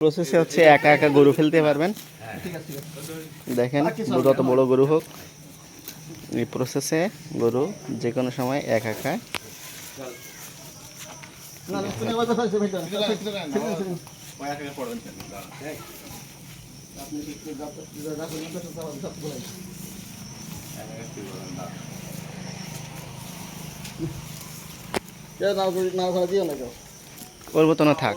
প্রসেসে হচ্ছে একা একা গরু ফেলতে পারবেন দেখেন যত বড় গরু হোক এই প্রসেসে গরু যে কোনো সময় একা একা করব তো না থাক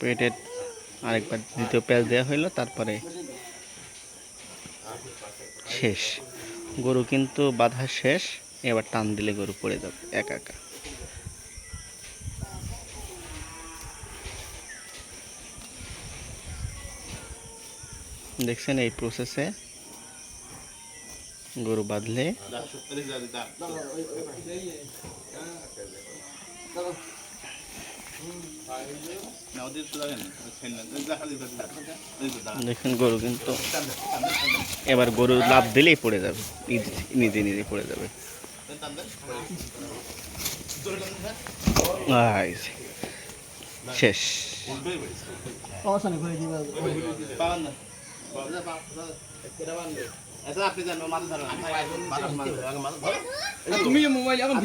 পেটের আরেকবার দ্বিতীয় প্যাচ দেওয়া হইল, তারপরে শেষ। গরু কিন্তু বাধা শেষ, এবার টান দিলে গরু পড়ে যাবে, একা একা। দেখছেন এই প্রসেসে গরু বাঁধলে। দেখুন গরু কিন্তু এবার গরু লাভ দিলেই পড়ে যাবে। নিজে- নিজে পড়ে যাবে। আই মাথা ধরেন। তুমি মোবাইল এখন